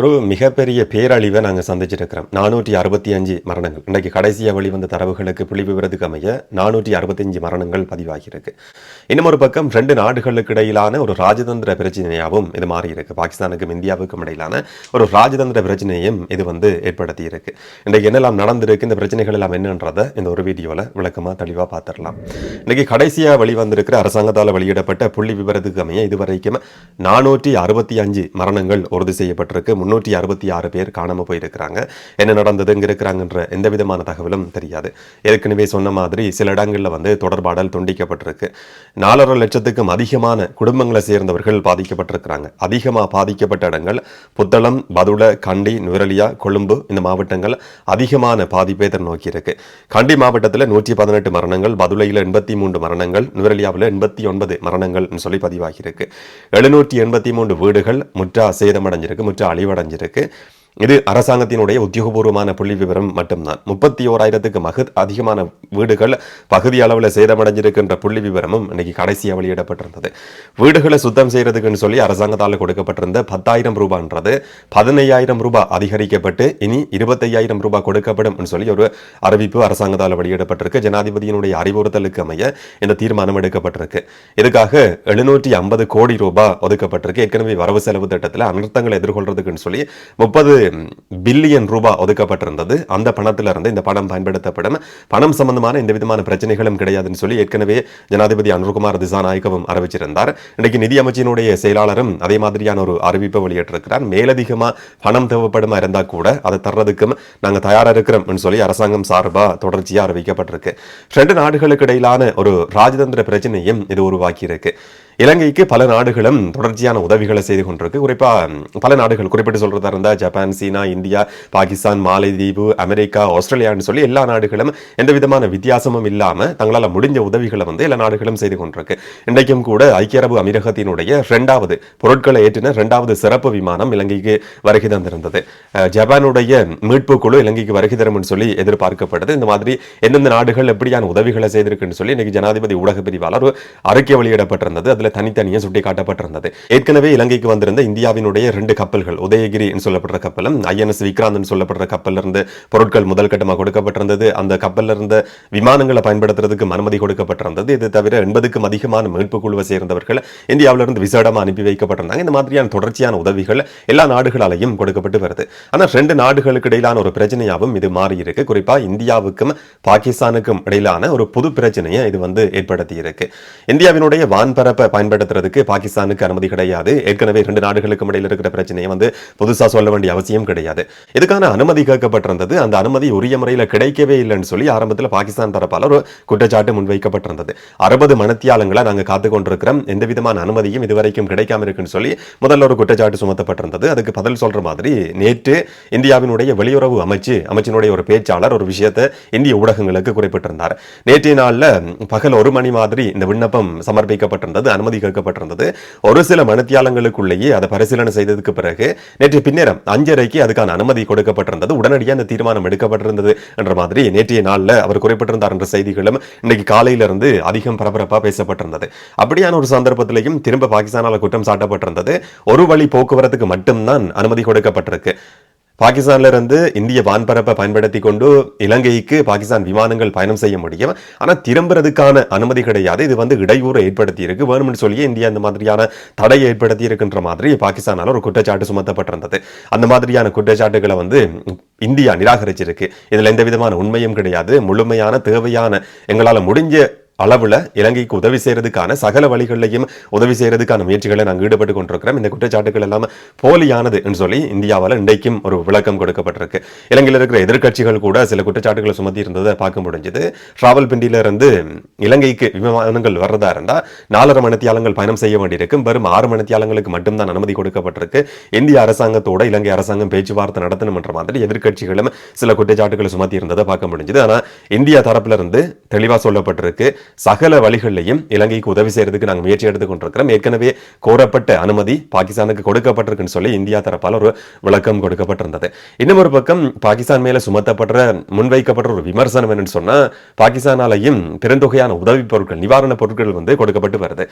ஒரு மிகப்பெரிய பேரழிவை நாங்கள் சந்திச்சிருக்கிறோம். நானூற்றி அறுபத்தி அஞ்சு மரணங்கள். இன்றைக்கு கடைசியாக வெளிவந்த தரவுகளுக்கு புள்ளி விவரத்துக்கு அமைய நானூற்றி அறுபத்தஞ்சு மரணங்கள் பதிவாகியிருக்கு. இன்னும் ஒரு பக்கம் ரெண்டு நாடுகளுக்கு இடையிலான ஒரு ராஜதந்திர பிரச்சனையாகவும் இது மாறி இருக்கு பாகிஸ்தானுக்கும் இந்தியாவுக்கும் இடையிலான ஒரு ராஜதந்திர பிரச்சனையும் இது வந்து ஏற்படுத்தி இருக்கு இன்றைக்கு என்னெல்லாம் நடந்திருக்கு இந்த பிரச்சனைகள் எல்லாம் என்னன்றதை இந்த ஒரு வீடியோவில் விளக்கமாக தெளிவாக பார்த்துடலாம். இன்னைக்கு கடைசியாக வெளிவந்திருக்கிற அரசாங்கத்தால் வெளியிடப்பட்ட புள்ளி விவரத்துக்கு அமைய இதுவரைக்கும் நானூற்றி அறுபத்தி அஞ்சு மரணங்கள் உறுதி செய்யப்பட்டிருக்கு. முன்னூற்றி அறுபத்தி ஆறு பேர் காணாமல் போயிருக்கிறாங்க. என்ன நடந்தது இங்கே இருக்கிறாங்கன்ற எந்த விதமான தகவலும் தெரியாது. ஏற்கனவே சொன்ன மாதிரி சில இடங்களில் வந்து தொடர்பாடல் துண்டிக்கப்பட்டிருக்கு. நாலரை லட்சத்துக்கும் அதிகமான குடும்பங்களை சேர்ந்தவர்கள் பாதிக்கப்பட்டிருக்கிறாங்க. அதிகமாக பாதிக்கப்பட்ட இடங்கள் புத்தளம் பதுள கண்டி நுரலியா கொழும்பு இந்த மாவட்டங்கள் அதிகமான பாதிப்பை நோக்கி இருக்கு கண்டி மாவட்டத்தில் நூற்றி பதினெட்டு மரணங்கள் பதுளையில் எண்பத்தி மூன்று மரணங்கள் நுரலியாவில் எண்பத்தி ஒன்பது மரணங்கள்னு சொல்லி பதிவாகியிருக்கு. எழுநூற்றி எண்பத்தி மூன்று வீடுகள் முற்றா சேதமடைஞ்சிருக்கு முற்றா முடிவடைஞ்சிருக்கு இது அரசாங்கத்தினுடைய உத்தியோகபூர்வமான புள்ளி விவரம் மட்டும்தான். முப்பத்தி ஓராயிரத்துக்கு மகு அதிகமான வீடுகள் பகுதி அளவில் சேதமடைஞ்சிருக்கின்ற புள்ளி விவரமும் இன்னைக்கு கடைசியாக வெளியிடப்பட்டிருந்தது. வீடுகளை சுத்தம் செய்யறதுக்குன்னு சொல்லி அரசாங்கத்தால் கொடுக்கப்பட்டிருந்த பத்தாயிரம் ரூபான்றது பதினையாயிரம் ரூபாய் அதிகரிக்கப்பட்டு இனி இருபத்தையாயிரம் ரூபாய் கொடுக்கப்படும் சொல்லி ஒரு அறிவிப்பு அரசாங்கத்தால் வெளியிடப்பட்டிருக்கு. ஜனாதிபதியினுடைய அறிவுறுத்தலுக்கு அமைய இந்த தீர்மானம் எடுக்கப்பட்டிருக்கு. இதுக்காக எழுநூற்றி ஐம்பது கோடி ரூபாய் ஒதுக்கப்பட்டிருக்கு. ஏற்கனவே வரவு செலவு திட்டத்தில் அனர்த்தங்களை எதிர்கொள்றதுக்குன்னு சொல்லி முப்பது பில்லியன் ரூபாய் ஒதுக்கப்பட்டிருந்தது. அந்த பணத்திலிருந்து இந்த பணம் பயன்படுத்தப்படும். பணம் சம்பந்தமான எந்த விதமான பிரச்சனைகளும் கிடையாதுன்னு சொல்லி ஏற்கனவே ஜனாதிபதி அனுர்குமார் திசாநாயக்கவும் அறிவிச்சிருந்தார். இன்றைக்கு நிதி அமைச்சினுடைய செயலாளரும் அதே மாதிரியான ஒரு அறிவிப்பை வெளியிட்டிருக்கிறார். மேலதிகமா பணம் தேவைப்படுமா இருந்தா கூட அதை தர்றதுக்கும் நாங்க தயாராக இருக்கிறோம் சொல்லி அரசாங்கம் சார்பா தொடர்ச்சியாக அறிவிக்கப்பட்டிருக்கு. ரெண்டு நாடுகளுக்கு இடையிலான ஒரு ராஜதந்திர பிரச்சனையும் இது உருவாக்கி இருக்கு இலங்கைக்கு பல நாடுகளும் தொடர்ச்சியான உதவிகளை செய்து கொண்டிருக்கு. குறிப்பாக பல நாடுகள் குறிப்பிட்டு சொல்றதா இருந்தால் ஜப்பான் சீனா இந்தியா பாகிஸ்தான் மாலைதீவு அமெரிக்கா ஆஸ்திரேலியான்னு சொல்லி எல்லா நாடுகளும் எந்த விதமான வித்தியாசமும் இல்லாமல் தங்களால் முடிஞ்ச உதவிகளை வந்து எல்லா நாடுகளும் செய்து கொண்டிருக்கு. இன்றைக்கும் கூட ஐக்கிய அரபு அமீரகத்தினுடைய ரெண்டாவது பொருட்களை ஏற்றின ரெண்டாவது சிறப்பு விமானம் இலங்கைக்கு வருகை தந்திருந்தது. ஜப்பானுடைய மீட்பு குழு இலங்கைக்கு வருகை தரும்னு சொல்லி எதிர்பார்க்கப்படுது. இந்த மாதிரி எந்தெந்த நாடுகள் எப்படியான உதவிகளை செய்திருக்குன்னு சொல்லி இன்னைக்கு ஜனாதிபதி ஊடக பிரிவாளர் ஒரு அறிக்கை வெளியிடப்பட்டிருந்தது. அதில் இடத்துல தனித்தனியே சுட்டி காட்டப்பட்டிருந்தது. ஏற்கனவே இலங்கைக்கு வந்திருந்த இந்தியாவினுடைய ரெண்டு கப்பல்கள் உதயகிரி சொல்லப்படுற கப்பலும் ஐஎன்எஸ் விக்ராந்த் சொல்லப்படுற கப்பல் இருந்து பொருட்கள் முதல் கட்டமாக கொடுக்கப்பட்டிருந்தது. அந்த கப்பல்ல இருந்த விமானங்களை பயன்படுத்துறதுக்கு அனுமதி கொடுக்கப்பட்டிருந்தது. இது தவிர எண்பதுக்கும் அதிகமான மீட்பு குழுவை சேர்ந்தவர்கள் இந்தியாவிலிருந்து விசேடமாக அனுப்பி வைக்கப்பட்டிருந்தாங்க. இந்த மாதிரியான தொடர்ச்சியான உதவிகள் எல்லா நாடுகளாலையும் கொடுக்கப்பட்டு வருது. ஆனால் ரெண்டு நாடுகளுக்கு இடையிலான ஒரு பிரச்சனையாகவும் இது மாறி இருக்கு. குறிப்பா இந்தியாவுக்கும் பாகிஸ்தானுக்கும் இடையிலான ஒரு புது பிரச்சனையை இது வந்து ஏற்படுத்தி இருக்கு. இந்தியாவினுடைய வான்பரப்பை பயன்படுத்துறதுக்கு பாகிஸ்தானுக்கு அனுமதி கிடையாது. ஏற்கனவே ரெண்டு நாடுகளுக்கும் இடையில் இருக்கிற பிரச்சனையை வந்து புதுசா சொல்ல வேண்டிய அவசியம் கிடையாது. இதுக்கான அனுமதி கேட்கப்பட்டிருந்தது. அந்த அனுமதி உரிய முறையில் கிடைக்கவே இல்லைன்னு சொல்லி ஆரம்பத்தில் பாகிஸ்தான் தரப்பால் ஒரு குற்றச்சாட்டு முன்வைக்கப்பட்டிருந்தது. அறுபது மனத்தியாளங்களை நாங்கள் காத்து கொண்டிருக்கிறோம். எந்த விதமான அனுமதியும் இதுவரைக்கும் கிடைக்காம இருக்குன்னு சொல்லி முதல்ல ஒரு குற்றச்சாட்டு சுமத்தப்பட்டிருந்தது. அதுக்கு பதில் சொல்ற மாதிரி நேற்று இந்தியாவினுடைய வெளியுறவு அமைச்சு அமைச்சினுடைய ஒரு பேச்சாளர் ஒரு விஷயத்தை இந்திய ஊடகங்களுக்கு குறிப்பிட்டிருந்தார். நேற்றைய நாள்ல பகல் ஒரு மணி மாதிரி இந்த விண்ணப்பம் சமர்ப்பிக்கப்பட்டிருந்தது. அனுமதி கேட்கப்பட்டிருந்தது. ஒரு சில மனத்தியாலங்களுக்குள்ளேயே அதை பரிசீலனை செய்ததுக்கு பிறகு நேற்று பின்னரம் அஞ்சரைக்கு அதுக்கான அனுமதி கொடுக்கப்பட்டிருந்தது. உடனடியாக அந்த தீர்மானம் எடுக்கப்பட்டிருந்தது என்ற மாதிரி நேற்றைய நாளில் அவர் குறிப்பிட்டிருந்தார் என்ற செய்திகளும் இன்னைக்கு காலையிலிருந்து அதிகம் பரபரப்பா பேசப்பட்டிருந்தது. அப்படியான ஒரு சந்தர்ப்பத்திலையும் திரும்ப பாகிஸ்தானால் குற்றம் சாட்டப்பட்டிருந்தது. ஒரு வழி போக்குவரத்துக்கு மட்டும்தான் அனுமதி கொடுக்கப்பட்டிருக்கு. பாகிஸ்தான்ல இருந்து இந்திய வான்பரப்பை பயன்படுத்தி கொண்டு இலங்கைக்கு பாகிஸ்தான் விமானங்கள் பயணம் செய்ய முடியும். ஆனால் திரும்புறதுக்கான அனுமதி கிடையாது. இது வந்து இடையூறு ஏற்படுத்தி இருக்கு வேணும்னு சொல்லி இந்தியா இந்த மாதிரியான தடையை ஏற்படுத்தி இருக்கின்ற மாதிரி பாகிஸ்தானால ஒரு குற்றச்சாட்டு சுமத்தப்பட்டிருந்தது. அந்த மாதிரியான குற்றச்சாட்டுகளை வந்து இந்தியா நிராகரிச்சிருக்கு. இதுல எந்த விதமான உண்மையும் கிடையாது. முழுமையான தேவையான எங்களால் முடிஞ்ச அளவில் இலங்கைக்கு உதவி செய்கிறதுக்கான சகல வழிகளிலையும் உதவி செய்கிறதுக்கான முயற்சிகளை நாங்கள் ஈடுபட்டு கொண்டிருக்கிறோம். இந்த குற்றச்சாட்டுகள் எல்லாம் போலியானது என்று சொல்லி இந்தியாவால் இன்றைக்கும் ஒரு விளக்கம் கொடுக்கப்பட்டிருக்கு. இலங்கையில் இருக்கிற எதிர்க்கட்சிகள் கூட சில குற்றச்சாட்டுகளை சுமத்தி இருந்ததை பார்க்க முடிஞ்சது. ராவல்பிண்டியிலிருந்து இலங்கைக்கு விமானங்கள் வர்றதா இருந்தால் நாலரை மணித்தியாலங்கள் பயணம் செய்ய வேண்டியிருக்கும். வெறும் ஆறு மணித்தியாலங்களுக்கு மட்டும்தான் அனுமதி கொடுக்கப்பட்டிருக்கு. இந்திய அரசாங்கத்தோட இலங்கை அரசாங்கம் பேச்சுவார்த்தை நடத்தணும்ன்ற மாதிரி எதிர்க்கட்சிகளும் சில குற்றச்சாட்டுகளை சுமத்தி இருந்ததை பார்க்க முடிஞ்சது. ஆனால் இந்தியா தரப்பிலிருந்து இருந்து சொல்லப்பட்டிருக்கு. சகல வழிகளிலையும் இலங்கைக்கு உதவி செய்யறதுக்கு நாங்கள் முயற்சி எடுத்துக்கொண்டிருக்கிறோம் ஏற்கனவே கோரப்பட்ட அனுமதி பாகிஸ்தானுக்கு கொடுக்கப்பட்டிருக்குன்னு சொல்லி இந்தியா தரப்பால் ஒரு விளக்கம் கொடுக்கப்பட்டிருந்தது. இன்னும் ஒரு பக்கம் பாகிஸ்தான் மேலே சுமத்தப்படுற முன்வைக்கப்படுற ஒரு விமர்சனம் என்னன்னு சொன்னால் பாகிஸ்தானாலையும் பெருந்தொகையான உதவி பொருட்கள் நிவாரண பொருட்கள் வந்து கொடுக்கப்பட்டு வருது.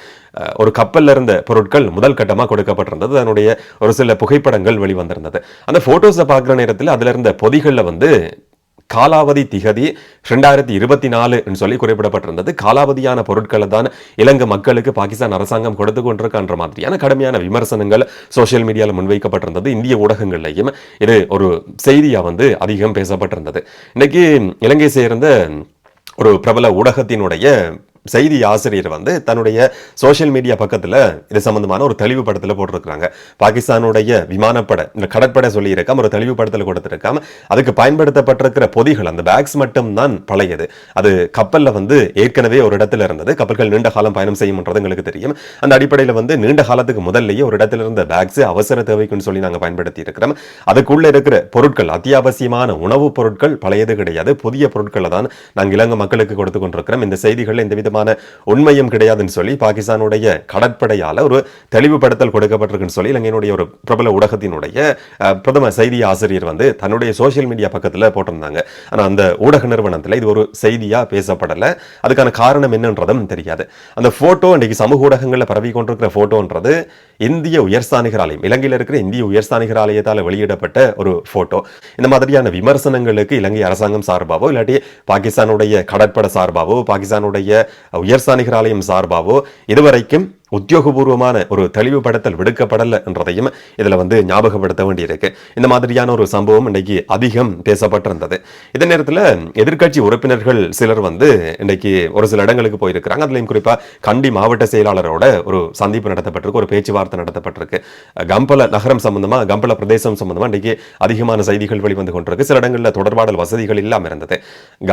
ஒரு கப்பல்ல இருந்த பொருட்கள் முதல் கட்டமாக கொடுக்கப்பட்டிருந்தது. அதனுடைய ஒரு சில புகைப்படங்கள் வெளிவந்திருந்தது. அந்த ஃபோட்டோஸை பார்க்குற நேரத்தில் அதுல இருந்த பொதிகளில் வந்து காலாவதி திகதி ரெண்டாயிரத்தி இருபத்தி நாலுன்னு சொல்லி குறிப்பிடப்பட்டிருந்தது. காலாவதியான பொருட்களை தான் இலங்கை மக்களுக்கு பாகிஸ்தான் அரசாங்கம் கொடுத்து கொண்டிருக்கான்ற மாதிரியான கடுமையான விமர்சனங்கள் சோஷியல் மீடியாவில் முன்வைக்கப்பட்டிருந்தது. இந்திய ஊடகங்கள்லையும் இது ஒரு செய்தியாக வந்து அதிகம் பேசப்பட்டிருந்தது. இன்னைக்கு இலங்கை சேர்ந்த ஒரு பிரபல ஊடகத்தினுடைய செய்தி ஆசிரியர் வந்து தன்னுடைய சோஷியல் மீடியா பக்கத்தில் இது சம்பந்தமான ஒரு தெளிவு படத்தில் போட்டிருக்காங்க பாகிஸ்தானுடைய விமானப்படை இந்த கடற்படை சொல்லியிருக்காம ஒரு தெளிவு படத்தில் கொடுத்துருக்காம அதுக்கு பயன்படுத்தப்பட்டிருக்கிற பொதிகள் அந்த பேக்ஸ் மட்டும் தான் பழையது. அது கப்பல்ல வந்து ஏற்கனவே ஒரு இடத்துல இருந்தது. கப்பல்கள் நீண்ட காலம் பயணம் செய்யும்ன்றது எங்களுக்கு தெரியும். அந்த அடிப்படையில் வந்து நீண்ட காலத்துக்கு முதல்லயே ஒரு இடத்துல இருந்த பேக்ஸ் அவசர தேவைக்குன்னு சொல்லி நாங்க பயன்படுத்தி இருக்கிறோம் அதுக்குள்ளே இருக்கிற பொருட்கள் அத்தியாவசியமான உணவுப் பொருட்கள் பழையது கிடையாது. புதிய பொருட்களை தான் நாங்கள் இலங்கை மக்களுக்கு கொடுத்து கொண்டிருக்கிறோம். இந்த செய்திகள் எந்த விதமான உண்மையும் கிடையாதுன்னு சொல்லி பாகிஸ்தானுடைய கடற்படையால் ஒரு தெளிவுபடுத்தல் கொடுக்கப்பட்டிருக்குன்னு சொல்லி இலங்கையினுடைய ஒரு பிரபல ஊடகத்தினுடைய பிரதம செய்தி ஆசிரியர் வந்து தன்னுடைய சோஷியல் மீடியா பக்கத்தில் போட்டிருந்தாங்க. ஆனால் அந்த ஊடக நிறுவனத்தில் இது ஒரு செய்தியாக பேசப்படலை. அதுக்கான காரணம் என்னன்றதும் தெரியாது. அந்த ஃபோட்டோ இன்றைக்கு சமூக ஊடகங்களில் பரவி கொண்டிருக்கிற ஃபோட்டோன்றது இந்திய உயர்ஸ்தானிகர் ஆலயம் இலங்கையில் இருக்கிற இந்திய உயர்ஸ்தானிகர் ஆலயத்தால் வெளியிடப்பட்ட ஒரு ஃபோட்டோ இந்த மாதிரியான விமர்சனங்களுக்கு இலங்கை அரசாங்கம் சார்பாவோ இல்லாட்டி பாகிஸ்தானுடைய கடற்படை சார்பாவோ பாகிஸ்தானுடைய உயர்ஸ்தானிகர் ஆலயம் சார்பாவோ இதுவரைக்கும் உத்தியோகபூர்வமான ஒரு தெளிவுபடுத்தல் விடுக்கப்படல என்றதையும் இதுல வந்து ஞாபகப்படுத்த வேண்டியிருக்கு. இந்த மாதிரியான ஒரு சம்பவம் இன்னைக்கு அதிகம் பேசப்பட்டிருந்தது. இதே நேரத்தில் எதிர்க்கட்சி உறுப்பினர்கள் சிலர் வந்து இன்னைக்கு ஒரு சில இடங்களுக்கு போயிருக்கிறாங்க. அதுலேயும் குறிப்பாக கண்டி மாவட்ட செயலாளரோட ஒரு சந்திப்பு நடத்தப்பட்டிருக்கு ஒரு பேச்சுவார்த்தை நடத்தப்பட்டிருக்கு. கம்பல நகரம் சம்பந்தமாக கம்பல பிரதேசம் சம்பந்தமாக இன்னைக்கு அதிகமான செய்திகள் வெளிவந்து கொண்டிருக்கு. சில இடங்களில் தொடர்பாடல் வசதிகள் இல்லாமல் இருந்தது.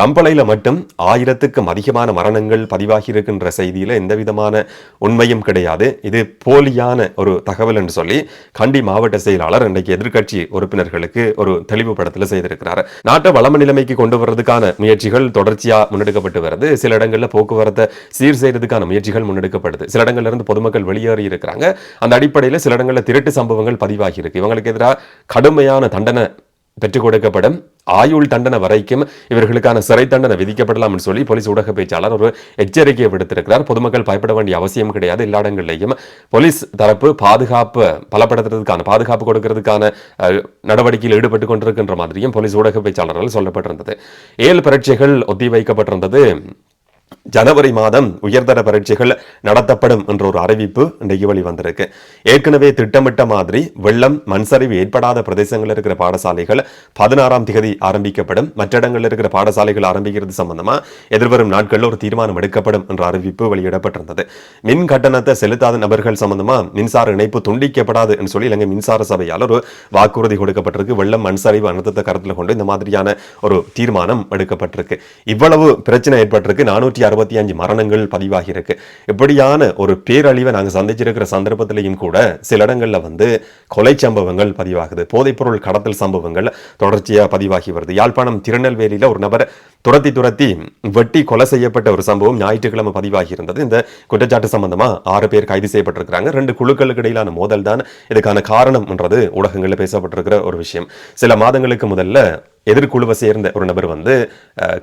கம்பளையில மட்டும் ஆயிரத்துக்கும் அதிகமான மரணங்கள் பதிவாகி இருக்கின்ற செய்தியில எந்த விதமான உண்மையும் கிடையாது. இது போலியான ஒரு தகவல் என்று சொல்லி கண்டி மாவட்ட செயலாளர் இன்றைக்கு எதிர்கட்சி உறுப்பினர்களுக்கு ஒரு தெளிவுபடத்தில் செய்திருக்கிறார். நாட்டை வளம நிலைமைக்கு கொண்டு வர்றதுக்கான முயற்சிகள் தொடர்ச்சியாக முன்னெடுக்கப்பட்டு வருது. சில இடங்களில் போக்குவரத்தை சீர் செய்யறதுக்கான முயற்சிகள் முன்னெடுக்கப்படுது. சில இடங்கள்ல இருந்து பொதுமக்கள் வெளியேறி இருக்கிறாங்க. அந்த அடிப்படையில் சில இடங்களில் திருட்டு சம்பவங்கள் பதிவாகி இருக்கு. இவங்களுக்கு எதிராக கடுமையான தண்டனை பெற்றுக் கொடுக்கப்படும். ஆயுள் தண்டனை வரைக்கும் இவர்களுக்கான சிறை தண்டனை விதிக்கப்படலாம்னு சொல்லி போலீஸ் ஊடக பேச்சாளர் ஒரு எச்சரிக்கையை விடுத்திருக்கிறார். பொதுமக்கள் பயப்பட வேண்டிய அவசியம் கிடையாது. எல்லா இடங்கள்லையும் போலீஸ் தரப்பு பாதுகாப்பு பலப்படுத்துறதுக்கான பாதுகாப்பு கொடுக்கறதுக்கான அஹ், நடவடிக்கையில் ஈடுபட்டு கொண்டிருக்கின்ற மாதிரியும் போலீஸ் ஊடக பேச்சாளர்கள் சொல்லப்பட்டிருந்தது. ஏழு பரீட்சைகள் ஒத்தி வைக்கப்பட்டிருந்தது ஜனவரி மாதம் உயர்தர பரீட்சைகள் நடத்தப்படும் என்ற ஒரு அறிவிப்பு இன்றைக்கு வெளிவந்திருக்கு. ஏற்கனவே திட்டமிட்ட மாதிரி வெள்ளம் மண்சரிவு ஏற்படாத பிரதேசங்களில் இருக்கிற பாடசாலைகள் பதினாறாம் திகதி ஆரம்பிக்கப்படும். மற்ற இடங்களில் இருக்கிற பாடசாலைகள் ஆரம்பிக்கிறது சம்பந்தமா எதிர்வரும் நாட்களில் ஒரு தீர்மானம் எடுக்கப்படும் என்ற அறிவிப்பு வெளியிடப்பட்டிருந்தது. மின் கட்டணத்தை செலுத்தாத நபர்கள் சம்பந்தமா மின்சார இணைப்பு துண்டிக்கப்படாது என்று சொல்லி இலங்கை மின்சார சபையால் ஒரு வாக்குறுதி கொடுக்கப்பட்டிருக்கு. வெள்ளம் மண்சரிவு அனர்த்தத்தை கருத்தில் கொண்டு இந்த மாதிரியான ஒரு தீர்மானம் எடுக்கப்பட்டிருக்கு. இவ்வளவு பிரச்சனை ஏற்பட்டிருக்கு. நானூற்றி அறுபத்தி அஞ்சு மரணங்கள் பதிவாகி இருக்கு இப்படியான ஒரு பேரழிவை நாங்கள் சந்திச்சிருக்கிற சந்தர்ப்பத்திலையும் கூட சில இடங்கள்ல வந்து கொலை சம்பவங்கள் பதிவாகுது. போதைப்பொருள் கடத்தல் சம்பவங்கள் தொடர்ச்சியா பதிவாகி வருது. யாழ்ப்பாணம் திருநெல்வேலியில ஒரு நபர் துரத்தி துரத்தி வெட்டி கொலை செய்யப்பட்ட ஒரு சம்பவம் ஞாயிற்றுக்கிழமை பதிவாகி இருந்தது இந்த குற்றச்சாட்டு சம்பந்தமா ஆறு பேர் கைது செய்யப்பட்டிருக்கிறாங்க. ரெண்டு குழுக்களுக்கு இடையிலான மோதல் தான் இதுக்கான காரணம் என்றது ஊடகங்களில் பேசப்பட்டிருக்கிற ஒரு விஷயம். சில மாதங்களுக்கு முதல்ல எதிர்குழுவை சேர்ந்த ஒரு நபர் வந்து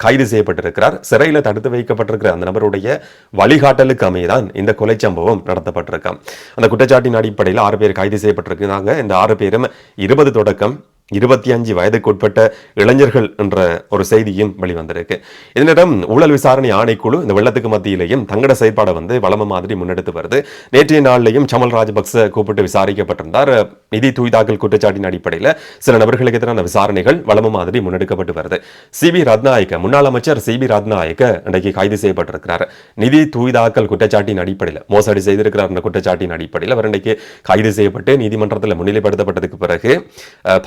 கைது செய்யப்பட்டிருக்கிறார். சிறையில் தடுத்து வைக்கப்பட்டிருக்கிற அந்த நபருடைய வழிகாட்டலுக்கு அமையதான் இந்த கொலை சம்பவம் நடத்தப்பட்டிருக்கான் அந்த குற்றச்சாட்டின் அடிப்படையில் ஆறு பேர் கைது செய்யப்பட்டிருக்கிறாங்க. இந்த ஆறு பேரும் இருபது தொடக்கம் இருபத்தி அஞ்சு வயதுக்குட்பட்ட இளைஞர்கள் என்ற ஒரு செய்தியும் வெளிவந்திருக்கு. இதனிடம் ஊழல் விசாரணை ஆணைக்குழு இந்த வெள்ளத்துக்கு மத்தியிலையும் தங்கட செயற்பாடை வந்து வளம மாதிரி முன்னெடுத்து வருது. நேற்றைய நாளிலையும் சமல் ராஜபக்ச கூப்பிட்டு விசாரிக்கப்பட்டிருந்தார். நிதி தூய்தாக்கல் குற்றச்சாட்டின் அடிப்படையில் சில நபர்களுக்கு எதிரான விசாரணைகள் வளம மாதிரி முன்னெடுக்கப்பட்டு வருது. சி பி ரத்நாயக்க முன்னாள் அமைச்சர் சி பி ரத்நாயக்க இன்றைக்கு கைது செய்யப்பட்டிருக்கிறார். நிதி தூய்தாக்கல் குற்றச்சாட்டின் அடிப்படையில் மோசடி செய்திருக்கிறார் என்ற குற்றச்சாட்டின் அடிப்படையில் அவர் இன்றைக்கு கைது செய்யப்பட்டு நீதிமன்றத்தில் முன்னிலைப்படுத்தப்பட்டதுக்கு பிறகு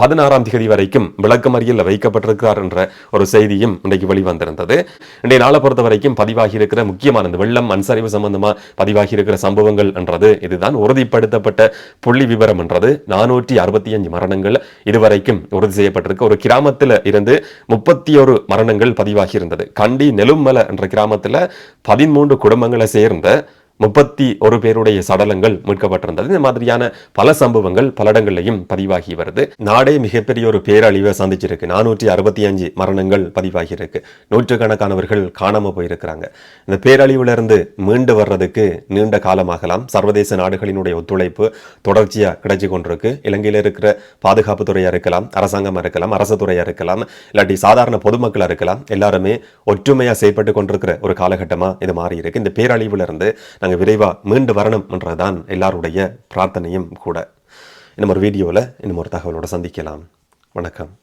பதினாறு பதினாறாம் தேதி வரைக்கும் விளக்கமறியலில் வைக்கப்பட்டிருக்கிறார் என்ற ஒரு செய்தியும் இன்றைக்கு வெளிவந்திருந்தது. இன்றைய நாளை பொறுத்த வரைக்கும் பதிவாகி இருக்கிற முக்கியமான இந்த வெள்ளம் மண்சரிவு சம்பந்தமாக சம்பந்தமா பதிவாகி இருக்கிற சம்பவங்கள் என்றது இதுதான். உறுதிப்படுத்தப்பட்ட புள்ளி விவரம் என்றது. நானூற்றி அறுபத்தி அஞ்சு மரணங்கள் இதுவரைக்கும் உறுதி செய்யப்பட்டிருக்கு. ஒரு கிராமத்தில் இருந்து முப்பத்தி ஒரு மரணங்கள் பதிவாகி இருந்தது கண்டி நெலும்மலை என்ற கிராமத்தில் பதிமூன்று குடும்பங்களை சேர்ந்த முப்பத்தி ஒரு பேருடைய சடலங்கள் மீட்கப்பட்டிருந்தது. இந்த மாதிரியான பல சம்பவங்கள் பல இடங்கள்லையும் பதிவாகி வருது. நாடே மிகப்பெரிய ஒரு பேரழிவை சந்திச்சிருக்கு. நானூற்றி அறுபத்தி அஞ்சு மரணங்கள் பதிவாகி இருக்கு நூற்றுக்கணக்கானவர்கள் காணாம போயிருக்கிறாங்க. இந்த பேரழிவிலிருந்து மீண்டு வர்றதுக்கு நீண்ட காலமாகலாம். சர்வதேச நாடுகளினுடைய ஒத்துழைப்பு தொடர்ச்சியா கிடைச்சி கொண்டிருக்கு. இலங்கையில் இருக்கிற பாதுகாப்பு துறையா இருக்கலாம் அரசாங்கமா இருக்கலாம் அரசு துறையா இருக்கலாம் இல்லாட்டி சாதாரண பொதுமக்களா இருக்கலாம். எல்லாருமே ஒற்றுமையா செயல்பட்டு கொண்டிருக்கிற ஒரு காலகட்டமா இது மாறி இருக்கு இந்த பேரழிவுல இருந்து நாங்க விரைவா மீண்டு வரணும் என்றதுதான் எல்லாருடைய பிரார்த்தனையும் கூட. இன்னும் ஒரு வீடியோவில் இன்னும் ஒரு தகவலோட சந்திக்கலாம். வணக்கம்.